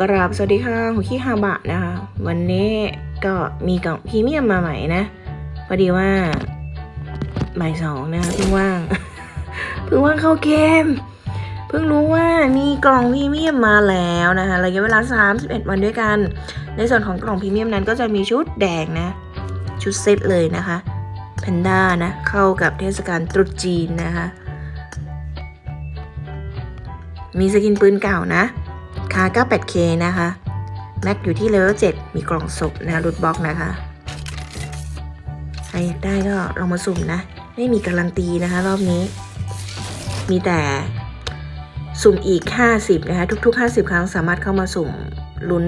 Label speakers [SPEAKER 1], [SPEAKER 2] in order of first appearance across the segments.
[SPEAKER 1] กราบสวัสดีค่ะหัวขี้ฮาบะนะคะ วันนี้ก็มีกล่องพรีเมียมมาใหม่นะพอดีว่าบ่ายสองนะคะเพิ่งว่าง เพิ่งว่างเข้าเกม เพิ่งรู้ว่ามีกล่องพรีเมียมมาแล้วนะคะระยะเวลา 31 วันด้วยกัน ในส่วนของกล่องพรีเมียมนั้นก็จะมีชุดแดงนะ ชุดเซตเลยนะคะแพนด้านะ เข้ากับเทศกาลตรุษจีนนะคะ มีสกินปืนเก่านะา 98K นะคะ แม็กอยู่ที่เลเวล7มีกล่องศพนะรูทบ็อกนะคะ ใครอยากได้ก็ลองมาสุ่มนะ ไม่มีการันตีนะคะ รอบนี้ มีแต่สุ่มอีก 50 นะคะ ทุก ๆ 50 ครั้งสามารถเข้ามาสุ่มลุ้น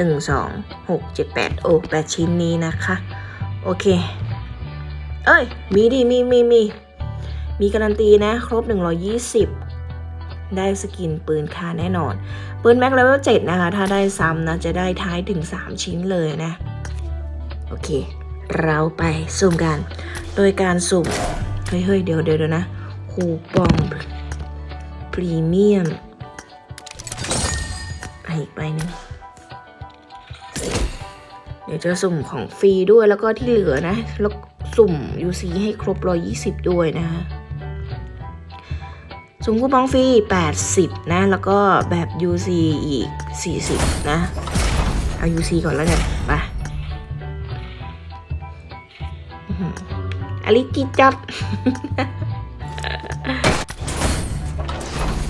[SPEAKER 1] 1 2 6 7 8 โอ้8ชิ้นนี้นะคะ โอเค เอ้ย มีดิมีมีมีมีการันตีนะ ครบ 120 ได้สกินปืนค่าแน่นอน ปืนแม็กเลเวล7นะคะ ถ้าได้ซ้ำนะ จะได้ท้ายถึง 3 ชิ้นเลยนะ โอเค เราไปสุ่มกัน โดยการสุ่ม เฮ้ยเฮ้ยเดี๋ยวเดี๋ยวนะ คูปองพรีเมียมไปอีกใบหนึ่งเดี๋ยวจะสุ่มของฟรีด้วยแล้วก็ที่เหลือนะ แล้วสุ่ม UC ให้ครบ 120 ด้วยนะคะ สุ่มคูปองฟรี 80 นะ แล้วก็แบบ UC อีก 40 นะ เอา UC ก่อนแล้วกันไปอลิจิจัด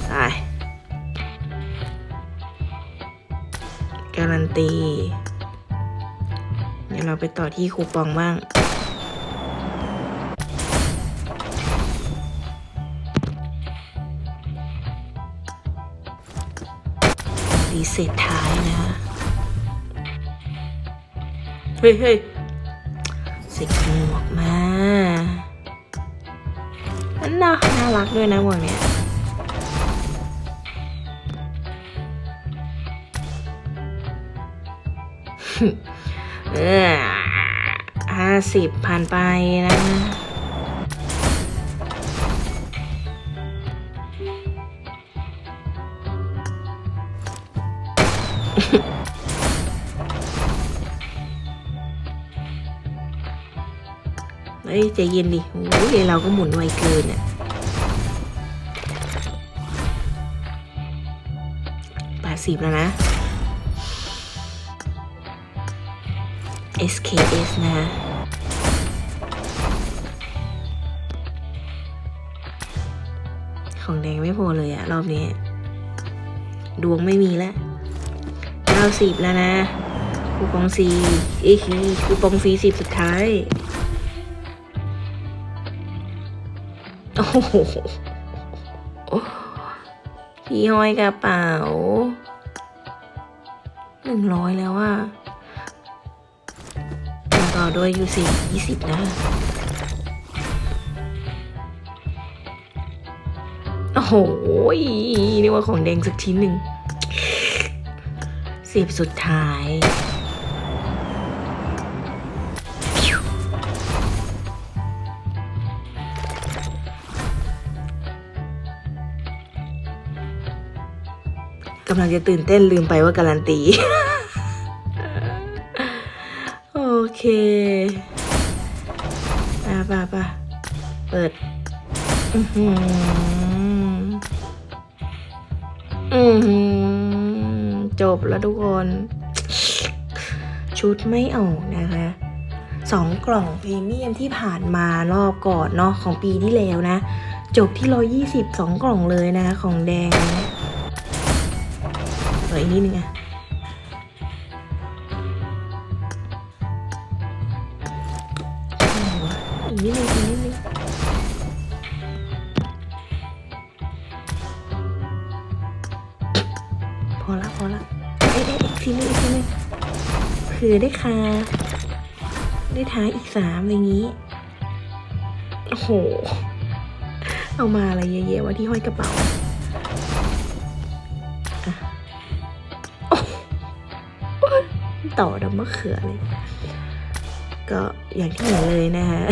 [SPEAKER 1] ไปการันตี เดี๋ยวเราไปต่อที่คูปองบ้าง เซตท้ายนะคะเฮ้ยเฮ้ยใส่หมวกมาอันน่าน่ารักด้วยนะหมวกเนี้ยเออห้าสิบผ่านไปนะ เฮ้ยใจเย็นดิโอ้ยเราก็หมุนไวเกินอะแปดสิบแล้วนะ SKS นะของแดงไม่พอเลยอะรอบนี้ ดวงไม่มีแล้วเก้าสิบแล้วนะคูปองซีเอ้ยคือคูปองฟรีสิบสุดท้าย พี่ห้อยกระเป๋าหนึ่งร้อยแล้วอะแล้วต่อด้วยยูซียี่สิบนะโอ้โหนี่ว่าของแดงสักชิ้นหนึ่งสิบสุดท้าย กำลังจะตื่นเต้นลืมไปว่าการันตี โอเคป่ะป่ะป่ะเปิด อือหืออือหือจบแล้วทุกคน ชุดไม่ออกนะคะสองกล่องพรีเมียมที่ผ่านมารอบก่อนเนาะของปีที่แล้วนะ จบที่ร้อยี่สิบสองกล่องเลยนะคะของแดง เนี่ยเหลืออีกนิดนึงอะอะไรวะอีกนิดนึงอีกนิดนึงพอละพอละเอ๊ะเอ๊ะอีกทีนึงอีกทีนึงเผื่อได้คา ได้ท้ายอีกสามอะไรงี้ โอ้โห เอามาอะไรเยอะแยะวะที่ห้อยกระเป๋า ต่อดำมะเขือเลย ก็อย่างที่เห็นเลยนะฮะ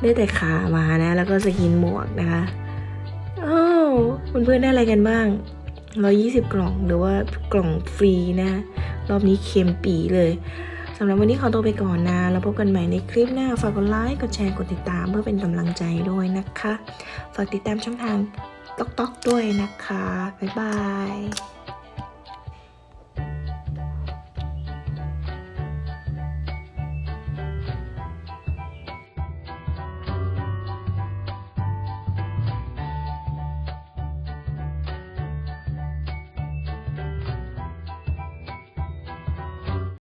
[SPEAKER 1] ได้แต่ขามานะ แล้วก็สกินหมวกนะคะโอ้าวเพื่อนๆได้อะไรกันบ้าง120กล่องหรือว่ากล่องฟรีนะ รอบนี้เค็มปีเลยสำหรับวันนี้ขอตัวไปก่อนนะ แล้วพบกันใหม่ในคลิปหน้า ฝากกดไลค์ กดแชร์ กดติดตามเพื่อเป็นกำลังใจด้วยนะคะ ฝากติดตามช่องทางต๊อกๆด้วยนะคะ บ๊ายบาย